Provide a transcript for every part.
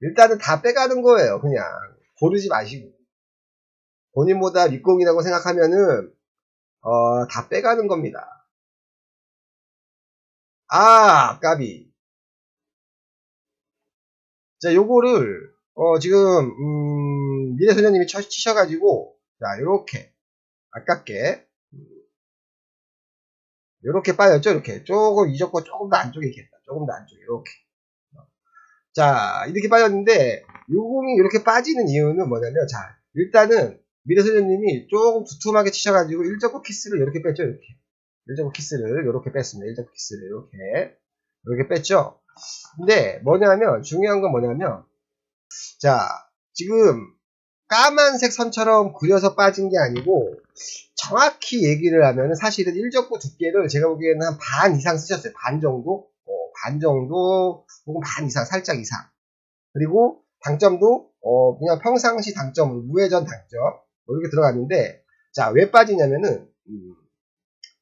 일단은 다 빼가는 거예요. 그냥 고르지 마시고 본인보다 윗공이라고 생각하면은 어, 다 빼가는 겁니다. 아, 까비. 자, 요거를 어, 지금 음, 미래소녀님이 치셔가지고 자, 요렇게 아깝게 요렇게 빠졌죠? 이렇게 조금 이적고 조금 더 안쪽에 있겠다. 조금 더 안쪽에 이렇게 자, 이렇게 빠졌는데 요공이 이렇게 빠지는 이유는 뭐냐면 자, 일단은 미래소녀님이 조금 두툼하게 치셔가지고 일적고 키스를 이렇게 뺐죠, 이렇게. 일적고 키스를 이렇게 뺐습니다. 일적고 키스를 이렇게. 이렇게 뺐죠. 근데 뭐냐면, 중요한 건 뭐냐면, 자, 지금 까만색 선처럼 그려서 빠진 게 아니고, 정확히 얘기를 하면 사실은 일적고 두께를 제가 보기에는 한 반 이상 쓰셨어요. 반 정도? 어, 반 정도, 혹은 반 이상, 살짝 이상. 그리고 당점도, 어, 그냥 평상시 당점, 무회전 당점. 뭐 이렇게 들어갔는데 자 왜 빠지냐면은 음,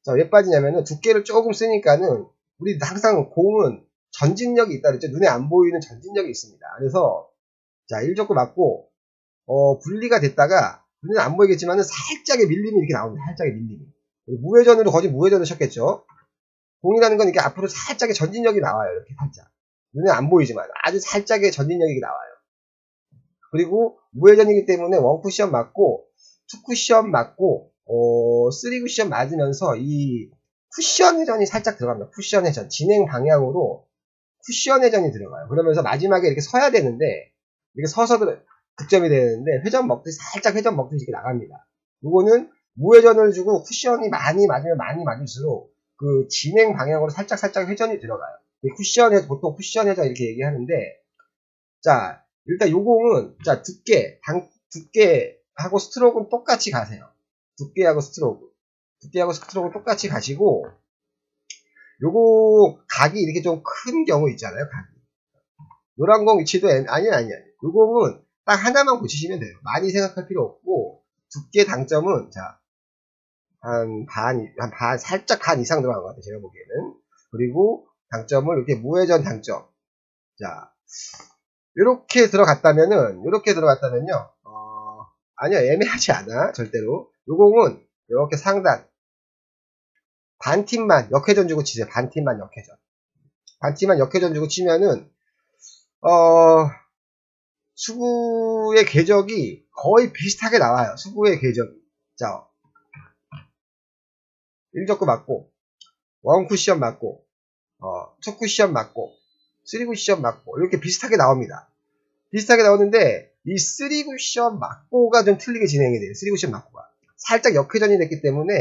자왜 빠지냐면은 두께를 조금 쓰니까는 우리 항상 공은 전진력이 있다 그랬죠 눈에 안 보이는 전진력이 있습니다 그래서 자 일적구 맞고 어 분리가 됐다가 눈에 안 보이겠지만은 살짝의 밀림이 이렇게 나옵니다 살짝의 밀림이 무회전으로 거의 무회전을 쳤겠죠 공이라는 건 이렇게 앞으로 살짝의 전진력이 나와요 이렇게 살짝 눈에 안 보이지만 아주 살짝의 전진력이 나와요 그리고 무회전이기 때문에 원쿠션 맞고 투 쿠션 맞고 어, 3 쿠션 맞으면서 이 쿠션 회전이 살짝 들어갑니다. 쿠션 회전 진행 방향으로 쿠션 회전이 들어가요. 그러면서 마지막에 이렇게 서야 되는데 이렇게 서서 득점이 되는데 회전 먹듯이 살짝 회전 먹듯이 이렇게 나갑니다. 이거는 무회전을 주고 쿠션이 많이 맞으면 많이 맞을수록 그 진행 방향으로 살짝 살짝 회전이 들어가요. 쿠션 회전 보통 쿠션 회전 이렇게 얘기하는데 자 일단 요공은 자 두께 당 두께 하고 스트로크는 똑같이 가세요. 두께하고 스트로크. 두께하고 스트로크 똑같이 가시고, 요거, 각이 이렇게 좀 큰 경우 있잖아요, 각이. 노란 공 위치도, 아니, 아니, 아니. 요 공은 딱 하나만 고치시면 돼요. 많이 생각할 필요 없고, 두께 당점은, 자, 한 반, 한 반, 살짝 반 이상 들어간 것 같아요, 제가 보기에는. 그리고 당점을 이렇게 무회전 당점. 자, 이렇게 들어갔다면은, 이렇게 들어갔다면요, 아니요, 애매하지 않아. 절대로. 요 공은 이렇게 상단. 반 팀만 역회전 주고 치세요. 반 팀만 역회전. 반 팀만 역회전 주고 치면은, 어, 수구의 궤적이 거의 비슷하게 나와요. 수구의 궤적이. 자, 1적구 맞고, 원 쿠션 맞고, 어, 첫 쿠션 맞고, 3 쿠션 맞고, 이렇게 비슷하게 나옵니다. 비슷하게 나오는데, 이 3쿠션 막고가 좀 틀리게 진행이 돼요. 3쿠션 막고가. 살짝 역회전이 됐기 때문에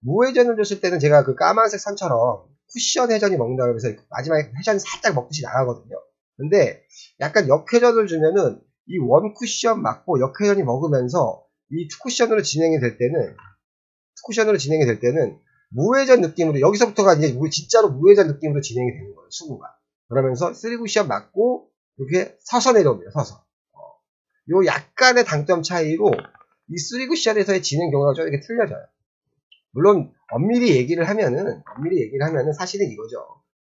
무회전을 줬을 때는 제가 그 까만색 선처럼 쿠션 회전이 먹는다 그러면서 마지막에 회전이 살짝 먹듯이 나가거든요. 근데 약간 역회전을 주면은 이 원 쿠션 맞고 역회전이 먹으면서 이 투 쿠션으로 진행이 될 때는 투쿠션으로 진행이 될 때는 무회전 느낌으로 여기서부터가 이제 진짜로 무회전 느낌으로 진행이 되는 거예요. 수구가. 그러면서 3쿠션 맞고 이렇게 서서 내려옵니다. 서서. 요 약간의 당점 차이로 이 3쿠션에서의 진행 경우가 좀 이렇게 틀려져요. 물론 엄밀히 얘기를 하면은 엄밀히 얘기를 하면은 사실은 이거죠.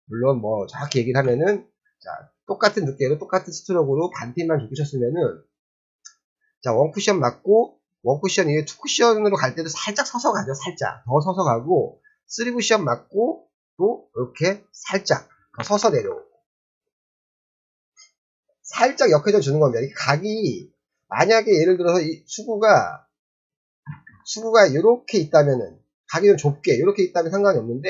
물론 뭐 정확히 얘기를 하면은 자 똑같은 두께로 똑같은 스트로크로 반팀만 두으셨으면은 자 원쿠션 맞고 원쿠션 이게 투쿠션으로 갈 때도 살짝 서서 가죠. 살짝 더 서서 가고 3쿠션 맞고 또 이렇게 살짝 더 서서 내려오고 살짝 역회전 주는 겁니다. 이 각이 만약에 예를 들어서 이 수구가 수구가 이렇게 있다면은 각이 좀 좁게 이렇게 있다면 상관이 없는데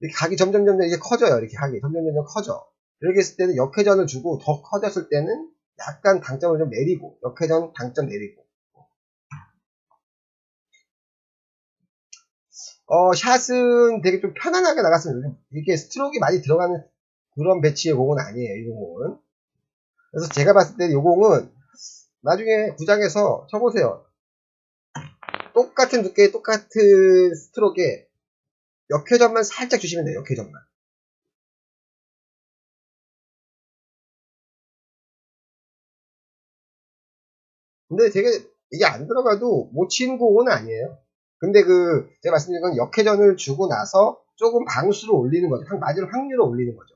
이렇게 각이 점점 점점 이제 커져요. 이렇게 각이 점점 점점 커져. 이렇게 했을 때는 역회전을 주고 더 커졌을 때는 약간 당점을 좀 내리고 역회전 당점 내리고 어 샷은 되게 좀 편안하게 나갔습니다. 이렇게 스트로크가 많이 들어가는 그런 배치의 공은 아니에요. 이 공은 그래서 제가 봤을 때 이 공은 나중에 구장에서 쳐보세요. 똑같은 두께, 똑같은 스트로크에 역회전만 살짝 주시면 돼요. 역회전만. 근데 되게 이게 안 들어가도 못 치는 공은 아니에요. 근데 그 제가 말씀드린 건 역회전을 주고 나서 조금 방수로 올리는 거죠. 맞을 확률을 올리는 거죠.